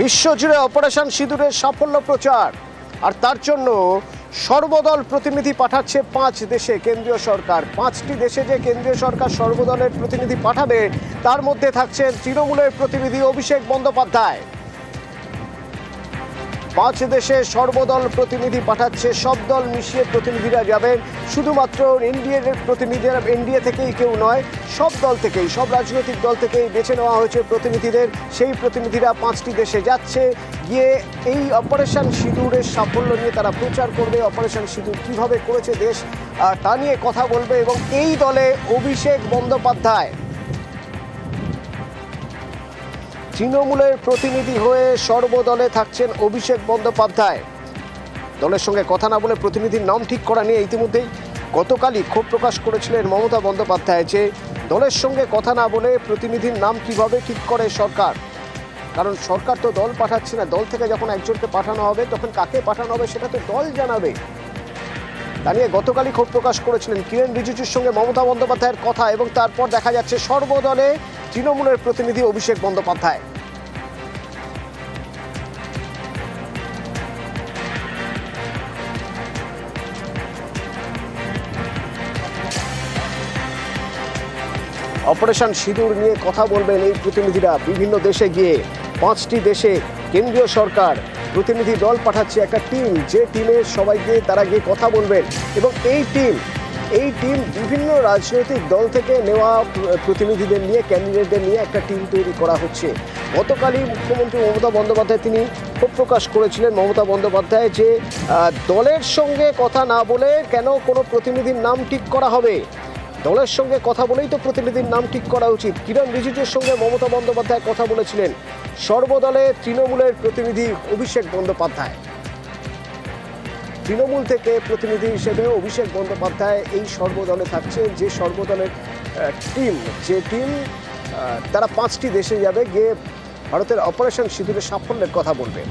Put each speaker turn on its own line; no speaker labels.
বিশ্বজুড়ে অপারেশন সিঁদুরের সাফল্য প্রচার। আর তার জন্য সর্বদল প্রতিনিধি পাঠাচ্ছে পাঁচ দেশে কেন্দ্রীয় সরকার। পাঁচটি দেশে যে কেন্দ্রীয় সরকার সর্বদলের প্রতিনিধি পাঠাবে, তার মধ্যে থাকছেন তৃণমূলের প্রতিনিধি অভিষেক বন্দ্যোপাধ্যায়। পাঁচ দেশে সর্বদল প্রতিনিধি পাঠাচ্ছে, সব দল মিশিয়ে প্রতিনিধিরা যাবেন। শুধুমাত্র এনডিএর প্রতিনিধিরা এনডিএ থেকেই কেউ নয়, সব দল থেকেই, সব রাজনৈতিক দল থেকেই বেছে নেওয়া হয়েছে প্রতিনিধিদের। সেই প্রতিনিধিরা পাঁচটি দেশে যাচ্ছে। গিয়ে এই অপারেশন সিঁদুরের সাফল্য নিয়ে তারা প্রচার করবে। অপারেশন সিঁদুর কীভাবে করেছে দেশ তা নিয়ে কথা বলবে এবং এই দলে অভিষেক বন্দ্যোপাধ্যায়। তৃণমূলের প্রতিনিধি হয়ে সর্বদলে থাকছেন অভিষেক বন্দ্যোপাধ্যায়। দলের সঙ্গে কথা না বলে প্রতিনিধির নাম ঠিক করা নিয়ে ইতিমধ্যেই গতকালই ক্ষোভ প্রকাশ করেছিলেন মমতা বন্দ্যোপাধ্যায় যে দলের সঙ্গে কথা না বলে প্রতিনিধির নাম কীভাবে ঠিক করে সরকার। কারণ সরকার তো দল পাঠাচ্ছে না, দল থেকে যখন একজনকে পাঠানো হবে, তখন কাকে পাঠানো হবে সেটা তো দল জানাবে। তা নিয়ে গতকালই ক্ষোভ প্রকাশ করেছিলেন কিরেন রিজিজুর সঙ্গে মমতা বন্দ্যোপাধ্যায়ের কথা এবং তারপর দেখা যাচ্ছে সর্বদলে তৃণমূলের প্রতিনিধি অভিষেক বন্দ্যোপাধ্যায়। অপারেশন সিঁদুর নিয়ে কথা বলবেন এই প্রতিনিধিরা। বিভিন্ন দেশে গিয়ে পাঁচটি দেশে কেন্দ্রীয় সরকার প্রতিনিধি দল পাঠাচ্ছে একটা টিম। যে টিমের সবাইকে তারা গিয়ে কথা বলবেন এবং এই টিম এই টিম বিভিন্ন রাজনৈতিক দল থেকে নেওয়া প্রতিনিধিদের নিয়ে, ক্যান্ডিডেটদের নিয়ে একটা টিম তৈরি করা হচ্ছে। গতকালই মুখ্যমন্ত্রী মমতা বন্দ্যোপাধ্যায় তিনি ক্ষোভ প্রকাশ করেছিলেন মমতা বন্দ্যোপাধ্যায় যে দলের সঙ্গে কথা না বলে কেন কোনো প্রতিনিধির নাম ঠিক করা হবে? দলের সঙ্গে কথা বলেই তো প্রতিনিধির নাম ঠিক করা উচিত। কিরণ রিজিজুর সঙ্গে মমতা বন্দ্যোপাধ্যায় কথা বলেছিলেন। সর্বদলে তৃণমূলের প্রতিনিধি অভিষেক বন্দ্যোপাধ্যায়। তৃণমূল থেকে প্রতিনিধি হিসেবে অভিষেক বন্দ্যোপাধ্যায় এই সর্বদলে থাকছে। যে সর্বদলের টিম, যে টিম তারা পাঁচটি দেশে যাবে গিয়ে ভারতের অপারেশন সিঁদুরের সাফল্যের কথা বলবে।